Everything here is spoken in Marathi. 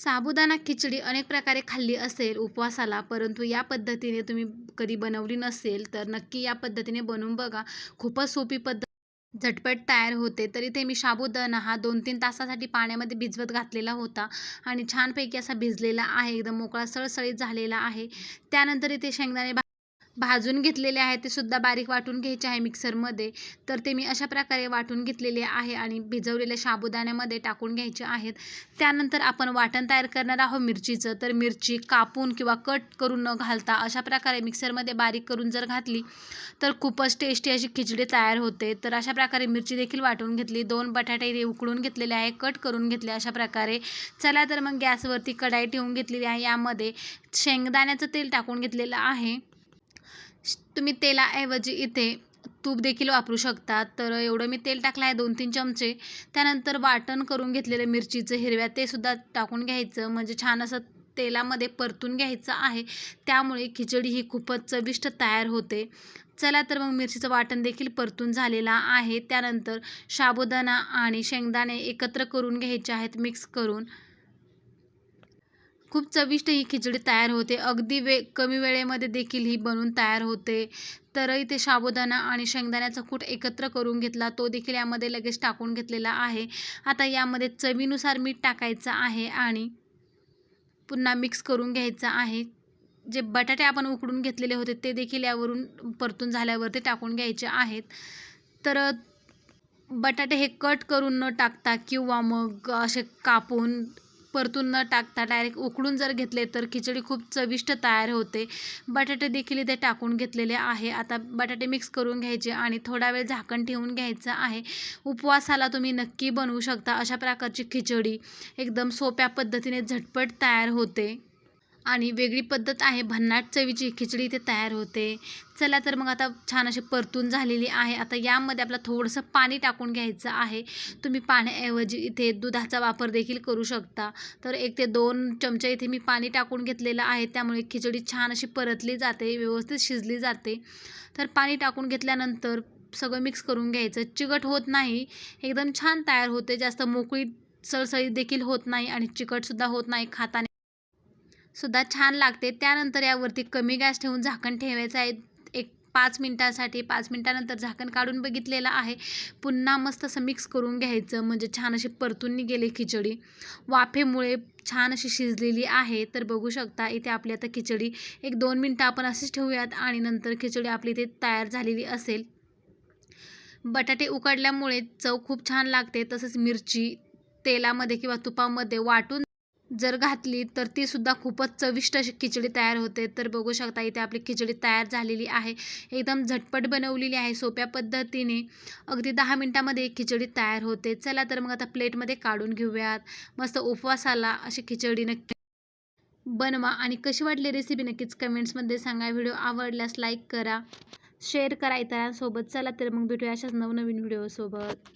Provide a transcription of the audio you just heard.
साबुदाणा खिचडी अनेक प्रकारे खाल्ली असेल उपवासाला परंतु या पद्धतीने तुम्ही कधी बनवली नसेल तर नक्की या पद्धतीने बनवून बघा. खूपच सोपी पद्धत. झटपट तयार होते तर इथे मी साबुदाणा हा दोन तीन तासासाठी पाण्यामध्ये भिजवत घातलेला होता आणि छानपैकी असा भिजलेला आहे एकदम मोकळा सळसळीत झालेला आहे. त्यानंतर इथे शेंगदाणे भाजून घेतलेले आहे ते सुद्धा बारीक वाटून घ्यायचे आहे मिक्सरमध्ये. तर ते मी अशा प्रकारे वाटून घेतलेले आहे आणि भिजवलेल्या साबुदाण्यामध्ये टाकून घ्यायचे आहेत. त्यानंतर आपण वाटण तयार करणार आहोत मिरचीचं. तर मिरची कापून किंवा कट करून न घालता अशा प्रकारे मिक्सरमध्ये बारीक करून जर घातली तर खूपच टेस्टी अशी खिचडी तयार होते. तर अशा प्रकारे मिरची देखील वाटून घेतली. दोन बटाटे इथे उकडून घेतलेले आहे कट करून घेतले अशा प्रकारे. चला तर मग गॅसवरती कढाई ठेवून घेतलेली आहे. यामध्ये शेंगदाण्याचं तेल टाकून घेतलेलं आहे. तुम्ही तेलाऐवजी इथे तूप देखील वापरू शकता. तर एवढं मी तेल टाकलं आहे दोन तीन चमचे. त्यानंतर वाटण करून घेतलेलं मिरचीचं हिरव्या ते सुद्धा टाकून घ्यायचं. म्हणजे छान असं तेलामध्ये परतून घ्यायचं आहे. त्यामुळे खिचडी ही खूपच चविष्ट तयार होते. चला तर मग मिरचीचं वाटण देखील परतून झालेलं आहे. त्यानंतर साबुदाणा आणि शेंगदाणे एकत्र करून घ्यायचे आहेत मिक्स करून. खूप चविष्ट ही खिचडी तयार होते. अगदी वे कमी वेळेमध्ये देखील ही बनवून तयार होते. तर इथे साबुदाणा आणि शेंगदाण्याचा कूट एकत्र करून घेतला. तो देखील यामध्ये लगेच टाकून घेतलेला आहे. आता यामध्ये चवीनुसार मीठ टाकायचं आहे आणि पुन्हा मिक्स करून घ्यायचं आहे. जे बटाटे आपण उकडून घेतलेले होते ते देखील यावरून परतून झाल्यावरती टाकून घ्यायचे आहेत. तर बटाटे हे कट करून न टाकता किंवा मग असे कापून परतून न टाकता डायरेक्ट उकडून जर घेतले तर खिचडी खूप चविष्ट तयार होते. बटाटे देखील इथे टाकून घेतलेले आहे. आता बटाटे मिक्स करून घ्यायचे आणि थोडा वेळ झाकण ठेवून घ्यायचं आहे. उपवासाला तुम्ही नक्की बनवू शकता अशा प्रकारची खिचडी एकदम सोप्या पद्धतीने झटपट तयार होते. आणि वेगळी पद्धत आहे. भन्नाट चवीची खिचडी इथे तयार होते. चला तर मग आता छान अशी परतून झालेली आहे. आता यामध्ये आपलं थोडंसं पाणी टाकून घ्यायचं आहे. तुम्ही पाण्याऐवजी इथे दुधाचा वापर देखील करू शकता. तर एक ते दोन चमचे इथे मी पाणी टाकून घेतलेलं आहे. त्यामुळे खिचडी छान अशी परतली जाते व्यवस्थित शिजली जाते. तर पाणी टाकून घेतल्यानंतर सगळं मिक्स करून घ्यायचं. चिकट होत नाही. एकदम छान तयार होते. जास्त मोकळी सळसळीत देखील होत नाही आणि चिकटसुद्धा होत नाही. खाताना सुद्धा छान लागते. त्यानंतर यावरती कमी गॅस ठेवून झाकण ठेवायचं आहे. एक पाच मिनटासाठी पाच मिनटानंतर झाकण काढून बघितलेलं आहे. पुन्हा मस्त असं मिक्स करून घ्यायचं. म्हणजे छान अशी परतून गेली खिचडी. वाफेमुळे छान अशी शिजलेली आहे. तर बघू शकता इथे आपली आता खिचडी एक दोन मिनटं आपण अशीच ठेवूयात आणि नंतर खिचडी आपली इथे तयार झालेली असेल. बटाटे उकडल्यामुळे चव खूप छान लागते. तसंच मिरची तेलामध्ये किंवा तुपामध्ये वाटून जर घातली तर ती सुद्धा खूपच चविष्ट अशी खिचडी तयार होते. तर बघू शकता इथे आपली खिचडी तयार झालेली आहे. एकदम झटपट बनवलेली आहे. सोप्या पद्धतीने अगदी दहा मिनटामध्ये खिचडी तयार होते. चला तर मग आता प्लेटमध्ये काढून घेऊयात. मस्त उपवासाला अशी खिचडी नक्की बनवा. आणि कशी वाटली रेसिपी नक्कीच कमेंट्समध्ये सांगा. व्हिडिओ आवडल्यास लाईक करा शेअर करा इतरांसोबत. चला तर मग भेटूया अशाच नवनवीन व्हिडिओसोबत